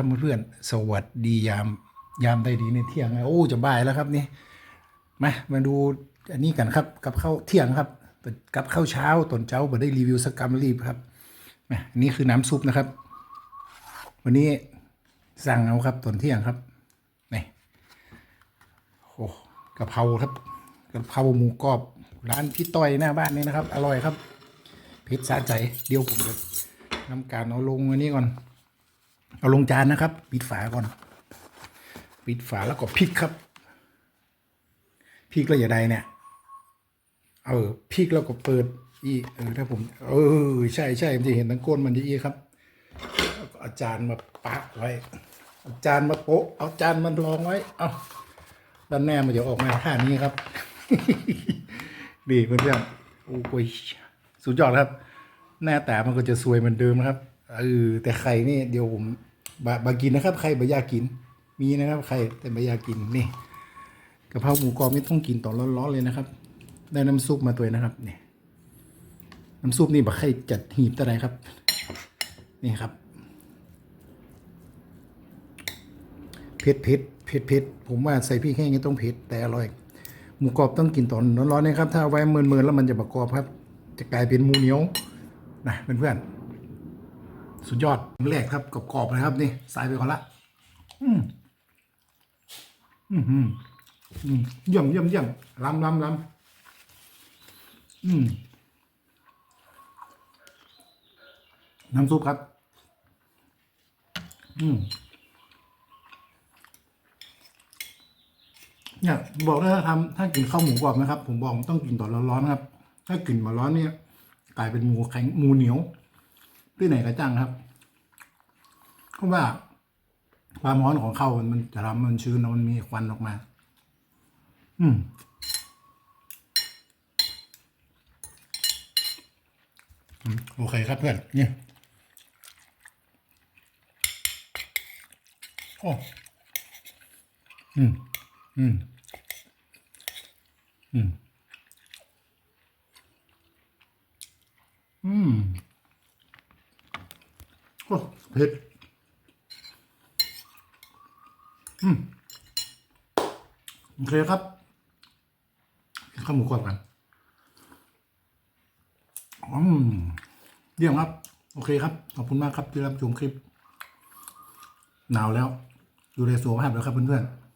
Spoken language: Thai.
ครับเพื่อนๆสวัสดียามยามได้ดีในเที่ยงนะโอ้จะบ่ายแล้วครับนี่มามาดูอันนี้กันครับกับข้าวเที่ยงครับกับข้าวเช้าตอนเช้าบ่ได้รีวิวสักรรมรีบครับมาอันนี้คือน้ำซุปนะครับ วันนี้สั่งเอาครับตอนเที่ยงครับนี่โอ้กะเพราครับกะเพราหมูกรอบร้านพี่ต้อยหน้าบ้านนี่นะครับ อร่อยครับเผ็ดสะใจเดี๋ยวผมจะทำการเอาลงอันนี้ก่อน เอาลงจานนะครับ ปิดฝาก่อน ปิดฝาแล้วก็พริกครับพริกแล้วอย่าใดเนี่ย เออพริกแล้วก็เปิด อีเออถ้าผม เออใช่ใช่มันจะเห็นทั้งก้นมันจะอีครับแล้วก็เอาจารย์มาปักไว้ อาจานมาโปะเอาจานมันรองไว้ เอาด้านแน่มันจะออกมาท่านี้ครับดีเพื่อนๆโอ้ยสุดยอดครับ หน้าตามันก็จะสวยเหมือนเดิมนะครับ เออแต่ไข่นี่เดี๋ยวผมบาบากินนะครับใครบายากิน มีนะครับใครแต่บายากินนี่กะเพราหมูกรอบไม่ต้องกินตอนร้อนๆเลยนะครับ ได้น้ำซุปมาตัวนะครับนี่น้ำซุปนี่บักใครจัดหีบอะไรครับ นี่ครับเผ็ดเผ็ดเผ็ดเผ็ดผมว่าใส่พริกแห้งนี่ต้องเผ็ดแต่อร่อย หมูกรอบต้องกินตอนร้อนๆนะครับ ถ้าเอาไว้เมินๆแล้วมันจะประกอบครับ จะกลายเป็นหมูเหนียวนะเพื่อนๆ สุดยอดแรกครับกรอบๆนะครับนี่ใส่ไปก่อนละอืมอืมอืมเยี่ยมเยี่ยมเยี่ยมล้ำล้ำล้ำอืมน้ำซุปครับ อืมเนี่ยบอกเลยถ้าทำถ้ากินข้าวหมูกรอบนะครับ ผมบอกต้องกินตอนร้อนๆนะครับ ถ้ากินมาร้อนเนี่ย กลายเป็นหมูแข็งหมูเหนียว ที่ไหนก็จังครับเพราะว่าความร้อนของเข้ามันจะทำมันชื้นแล้วมันมีควันออกมา อืมอืมโอเคครับเพื่อน เนี่ยโอ้อืม อืม อืม อืมโอ้ เผ็ดอืมโอเคครับกินข้าวหมูกรอบกันอืมเยี่ยมครับ โอเคครับ ขอบคุณมากครับที่รับชมคลิป หนาวแล้ว ดูแลสุขภาพแล้วครับเพื่อนๆ